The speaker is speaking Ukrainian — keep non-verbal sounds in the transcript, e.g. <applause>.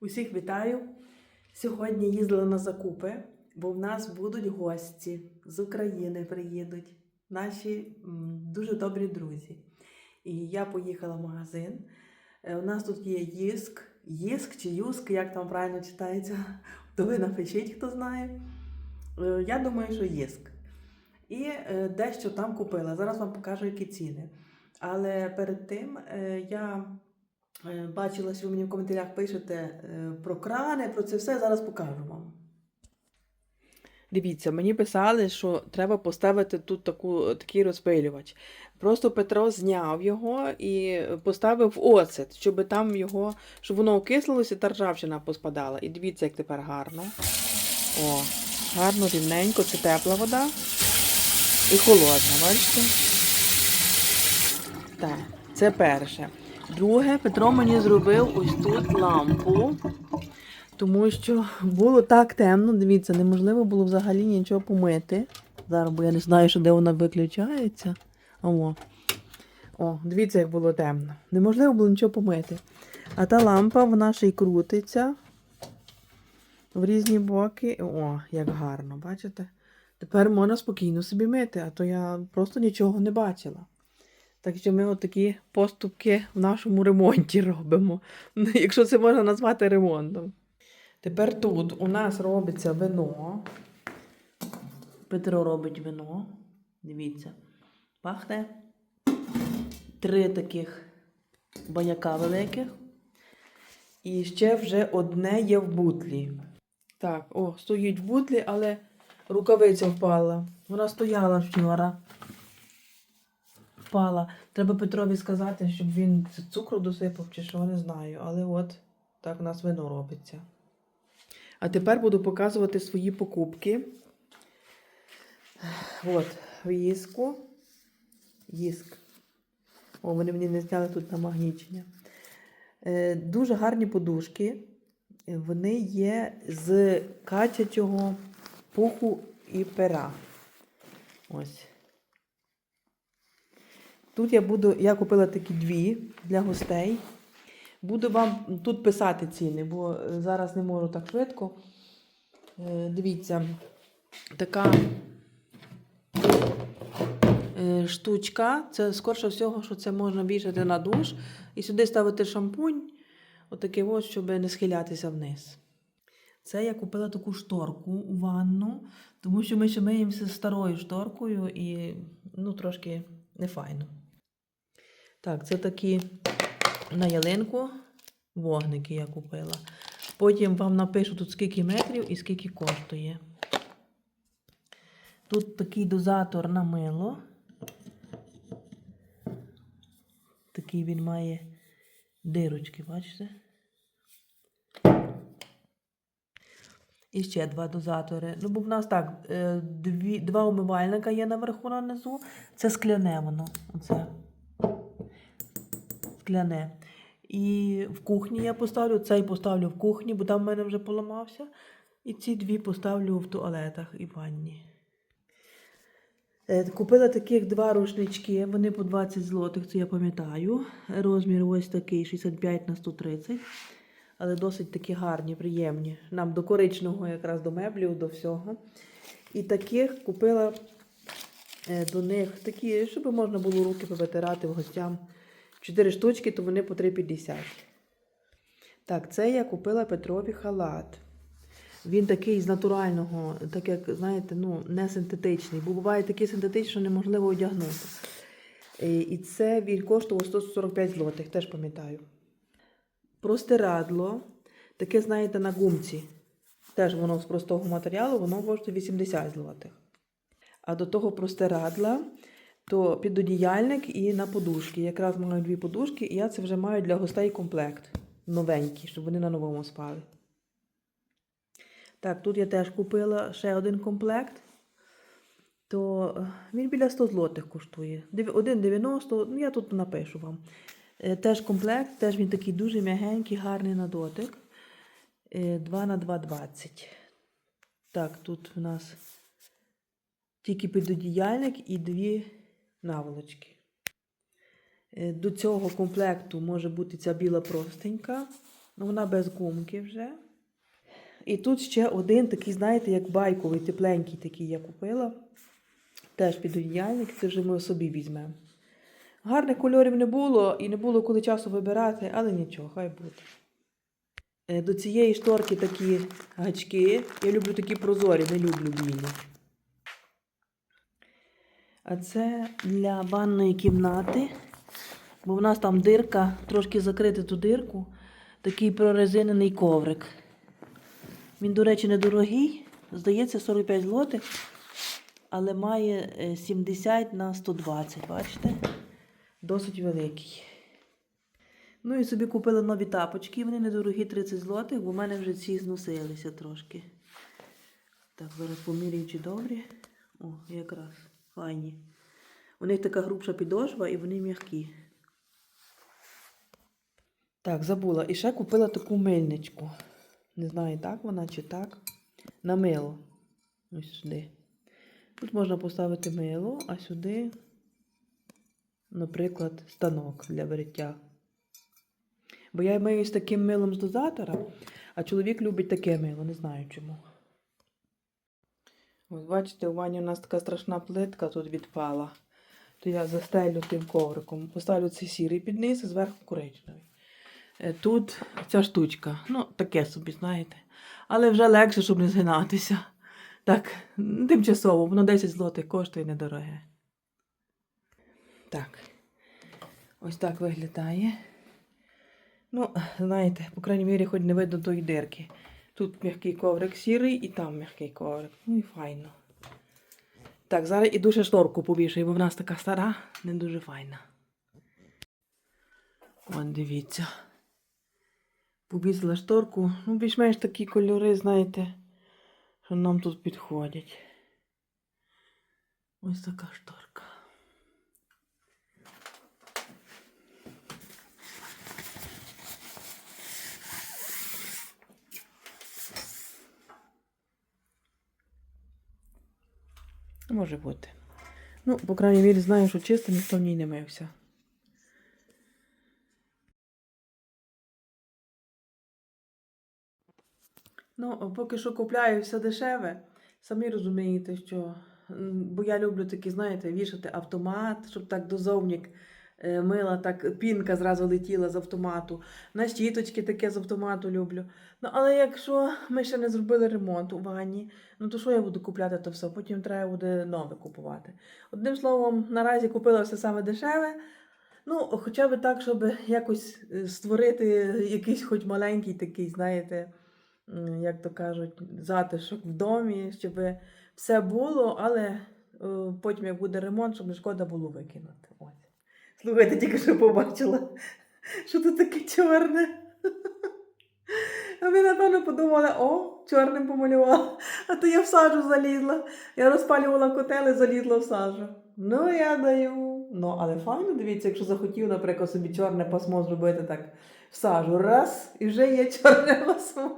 Усіх вітаю. Сьогодні їздила на закупи, бо в нас будуть гості з України приїдуть, наші дуже добрі друзі. І я поїхала в магазин. Е, У нас тут є їск, їск чи юск, як там правильно читається, <laughs> то ви напишіть, хто знає. Е, Я думаю, що їск. І е, дещо там купила. Зараз вам покажу, які ціни. Але перед тим я Бачила, що ви мені в коментарях пишете е, про крани, про це все. Зараз покажу вам. Дивіться, мені писали, що треба поставити тут таку, такий розпилювач. Просто Петро зняв його і поставив оцет, щоб там його, щоб воно окислилося та ржавчина поспадала. І дивіться, як тепер гарно. О, гарно, рівненько, це тепла вода і холодна, бачите? Так, це перше. Друге, Петро мені зробив ось тут лампу, тому що було так темно, дивіться, неможливо було взагалі нічого помити. Зараз, бо я не знаю, що де вона виключається. О, О дивіться, як було темно. Неможливо було нічого помити. А та лампа, вона ще й крутиться в різні боки. О, як гарно, бачите? Тепер можна спокійно собі мити, а то я просто нічого не бачила. Так що ми отакі поступки в нашому ремонті робимо, <laughs> якщо це можна назвати ремонтом. Тепер тут у нас робиться вино. Петро робить вино. Дивіться, пахне. Три таких баняка великих. І ще вже одне є в бутлі. Так, о, стоїть в бутлі, але рукавиця впала. Вона стояла вчора впала. Треба Петрові сказати, щоб він цукру досипав чи що, не знаю. Але от так у нас вино робиться. А тепер буду показувати свої покупки. От, в їску. Їск. О, вони мені не зняли тут намагнічення. Е, дуже гарні подушки. Вони є з качачого пуху і пера. Ось. Тут я буду, я купила такі дві для гостей. Буду вам тут писати ціни, бо е, зараз не можу так швидко. Е, Дивіться, така е, штучка. Це скорше всього, що це можна вішати на душ. І сюди ставити шампунь, отакий ось, щоб не схилятися вниз. Це я купила таку шторку у ванну, тому що ми ще миємося старою шторкою і ну, трошки нефайно. Так, це такі на ялинку вогники я купила. Потім вам напишу тут скільки метрів і скільки коштує. Тут такий дозатор на мило. Такий він має дирочки, бачите? І ще два дозатори. Ну, бо в нас так, е, дві, два умивальника є наверху на низу. Це скляне воно. Оце. Скляне. І в кухні я поставлю, цей поставлю в кухні, бо там в мене вже поламався. І ці дві поставлю в туалетах і в ванні. Е, Купила таких два рушнички, вони по 20 злотих, це я пам'ятаю. Розмір ось такий 65 на 130. Але досить такі гарні, приємні. Нам до коричного, якраз до меблів, до всього. І таких купила е, до них такі, щоб можна було руки повитирати в гостям. Чотири штучки, то вони по 3,50. Так, це я купила Петрові халат. Він такий з натурального, так як, знаєте, ну, не синтетичний. Бо буває такий синтетичний, що неможливо одягнути. І і це він коштував 145 злотих, теж пам'ятаю. Простирадло, таке, знаєте, на гумці. Теж воно з простого матеріалу, воно коштує 80 злотих. А до того простирадла, то підодіяльник і на подушки. Якраз маю дві подушки, і я це вже маю для гостей комплект. Новенький, щоб вони на новому спали. Так, тут я теж купила ще один комплект. То е, він біля 100 злотих коштує. 1,90, ну я тут напишу вам. Е, Теж комплект, теж він такий дуже м'ягенький, гарний на дотик. Е, 2 на 2,20. Так, тут у нас тільки підодіяльник і дві наволочки. Е, До цього комплекту може бути ця біла простенька. Ну, вона без гумки вже. І тут ще один такий, знаєте, як байковий, тепленький такий я купила. Теж підодіяльник, це вже ми собі візьмемо. Гарних кольорів не було і не було коли часу вибирати, але нічого, хай буде. Е, До цієї шторки такі гачки. Я люблю такі прозорі, не люблю білі. А це для ванної кімнати. Бо в нас там дирка, трошки закрити ту дирку. Такий прорезинений коврик. Він, до речі, недорогий. Здається, 45 злотих, але має е, 70 на 120, бачите? Досить великий. Ну і собі купила нові тапочки. Вони недорогі 30 злотих, бо в мене вже ці зносилися трошки. Так, зараз поміряю, добрі. О, якраз файні. У них така грубша підошва і вони м'які. Так, забула. І ще купила таку мильничку. Не знаю, так вона чи так. На мило. Ось сюди. Тут можна поставити мило, а сюди, наприклад, станок для бриття. Бо я миюсь таким милом з дозатора, а чоловік любить таке мило, не знаю чому. Ось бачите, у Вані у нас така страшна плитка тут відпала. То я застелю тим ковриком. Поставлю цей сірий під низ, а зверху коричневий. Е, Тут ця штучка. Ну, таке собі, знаєте. Але вже легше, щоб не згинатися. Так, тимчасово, воно 10 злотих коштує недороге. Так. Ось так виглядає. Ну, знаєте, по крайній мірі, хоч не видно тої дирки. Тут м'який коврик сірий і там м'який коврик. Ну і файно. Так, зараз іду ще шторку повішаю, бо в нас така стара, не дуже файна. Вон дивіться. Повісила шторку. Ну, більш-менш такі кольори, знаєте, що нам тут підходять. Ось така шторка. Може бути. Ну, по крайній мірі, знаю, що чисто ніхто в ній не мився. Ну, поки що купляю все дешеве. Самі розумієте, що. Бо я люблю такі, знаєте, вішати автомат, щоб так дозовник мила, так пінка зразу летіла з автомату. На щіточки таке з автомату люблю. Ну, але якщо ми ще не зробили ремонт у ванні, ну то що я буду купляти то все? Потім треба буде нове купувати. Одним словом, наразі купила все саме дешеве. Ну, хоча б так, щоб якось е, створити якийсь хоч маленький такий, знаєте, як то кажуть, затишок в домі, щоб все було, але е, потім, як буде ремонт, щоб не шкода було викинути. Ось. Слухайте, тільки що побачила, що тут таке чорне. А ви, напевно, подумали, о, чорним помалювала. А то я в сажу залізла. Я розпалювала котел і залізла в сажу. Ну, я даю. Ну, але файно, дивіться, якщо захотів, наприклад, собі чорне пасмо зробити так в сажу. Раз, і вже є чорне пасмо.